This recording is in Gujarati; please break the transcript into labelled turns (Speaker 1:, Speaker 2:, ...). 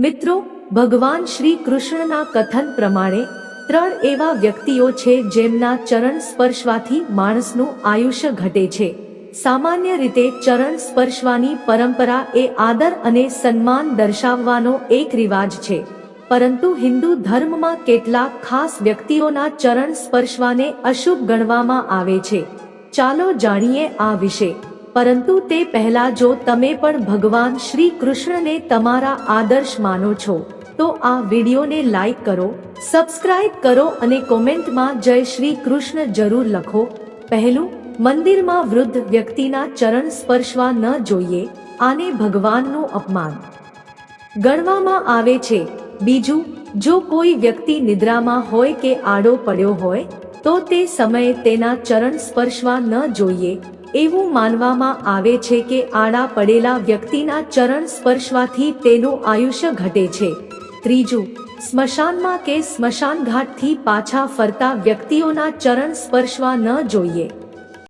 Speaker 1: મિત્રો, ભગવાન શ્રી કૃષ્ણના કથન પ્રમાણે ત્રણ એવા વ્યક્તિઓ છે જેમના ચરણ સ્પર્શવાથી માણસનું આયુષ્ય ઘટે છે. સામાન્ય રીતે ચરણ સ્પર્શવાની પરંપરા એ આદર અને સન્માન દર્શાવવાનો એક રિવાજ છે. પરંતુ હિન્દુ ધર્મમાં કેટલાક ખાસ વ્યક્તિઓના ચરણ સ્પર્શવાને અશુભ ગણવામાં આવે છે. ચાલો જાણીએ આ વિશે. પરંતુ તે પહેલા જો તમે પણ ભગવાન શ્રી કૃષ્ણને તમારા આદર્શ માનો છો, તો આ વિડીયોને લાઈક કરો, સબસ્ક્રાઇબ કરો અને કોમેન્ટમાં જય શ્રી કૃષ્ણ જરૂર લખો. પહેલું, મંદિરમાં વૃદ્ધ વ્યક્તિના ચરણ સ્પર્શવા ન જોઈએ, આને ભગવાનનું અપમાન. ગણવામાં આવે છે, બીજું, જો કોઈ વ્યક્તિ નિદ્રામાં હોય કે આડો પડ્યો હોય, તો તે સમયે તેના ચરણ સ્પર્શવા ન જોઈએ એવું માનવામાં આવે છે કે આડા પડેલા વ્યક્તિના ચરણ સ્પર્શવાથી તેનું આયુષ્ય ઘટે છે. ત્રીજું, સ્મશાનમાં કે સ્મશાન ઘાટથી પાછા ફરતા વ્યક્તિઓના ચરણ સ્પર્શવા ન જોઈએ.